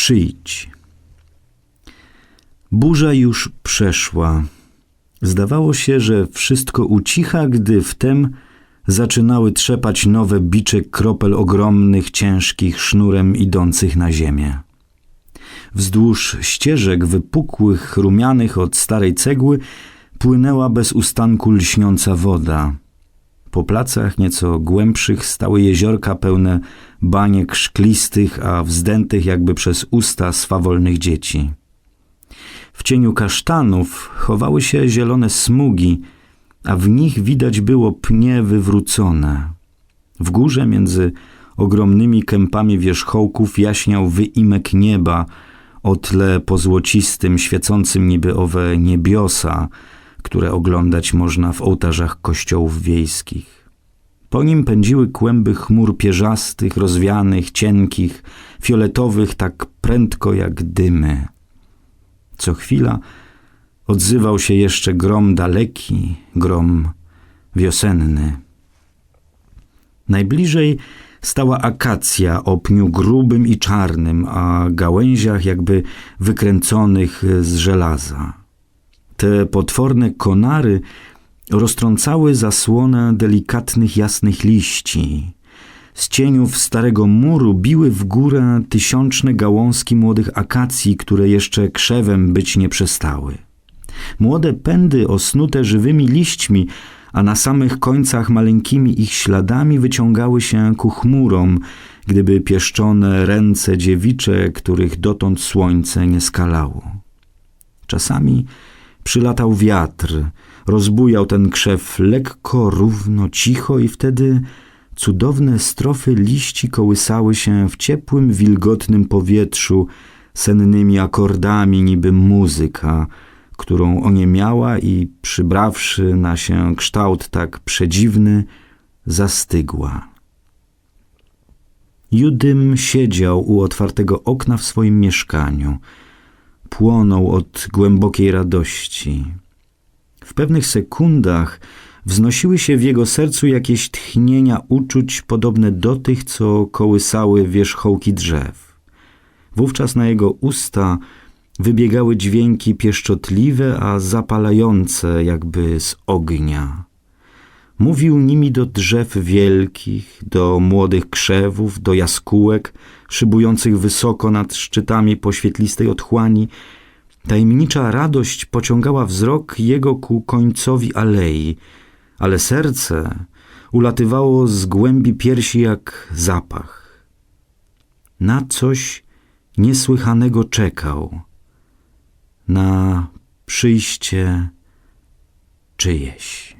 Przyjdź. Burza już przeszła. Zdawało się, że wszystko ucicha, gdy wtem zaczynały trzepać nowe bicze kropel ogromnych, ciężkich, sznurem idących na ziemię. Wzdłuż ścieżek wypukłych, rumianych od starej cegły płynęła bez ustanku lśniąca woda. Po placach nieco głębszych stały jeziorka pełne baniek szklistych, a wzdętych jakby przez usta swawolnych dzieci. W cieniu kasztanów chowały się zielone smugi, a w nich widać było pnie wywrócone. W górze między ogromnymi kępami wierzchołków jaśniał wyimek nieba, o tle pozłocistym, świecącym niby owe niebiosa, które oglądać można w ołtarzach kościołów wiejskich. Po nim pędziły kłęby chmur pierzastych, rozwianych, cienkich, fioletowych, tak prędko jak dymy. Co chwila odzywał się jeszcze grom daleki, grom wiosenny. Najbliżej stała akacja o pniu grubym i czarnym, a gałęziach jakby wykręconych z żelaza. Te potworne konary roztrącały zasłonę delikatnych, jasnych liści. Z cieniów starego muru biły w górę tysiączne gałązki młodych akacji, które jeszcze krzewem być nie przestały. Młode pędy osnute żywymi liśćmi, a na samych końcach maleńkimi ich śladami wyciągały się ku chmurom, gdyby pieszczone ręce dziewicze, których dotąd słońce nie skalało. Czasami przylatał wiatr, rozbujał ten krzew lekko, równo, cicho i wtedy cudowne strofy liści kołysały się w ciepłym, wilgotnym powietrzu, sennymi akordami niby muzyka, którą oniemiała i przybrawszy na się kształt tak przedziwny, zastygła. Judym siedział u otwartego okna w swoim mieszkaniu. Płonął od głębokiej radości. W pewnych sekundach wznosiły się w jego sercu jakieś tchnienia uczuć podobne do tych, co kołysały wierzchołki drzew. Wówczas na jego usta wybiegały dźwięki pieszczotliwe, a zapalające jakby z ognia. Mówił nimi do drzew wielkich, do młodych krzewów, do jaskółek szybujących wysoko nad szczytami poświetlistej otchłani. Tajemnicza radość pociągała wzrok jego ku końcowi alei, ale serce ulatywało z głębi piersi jak zapach. Na coś niesłychanego czekał, na przyjście czyjeś.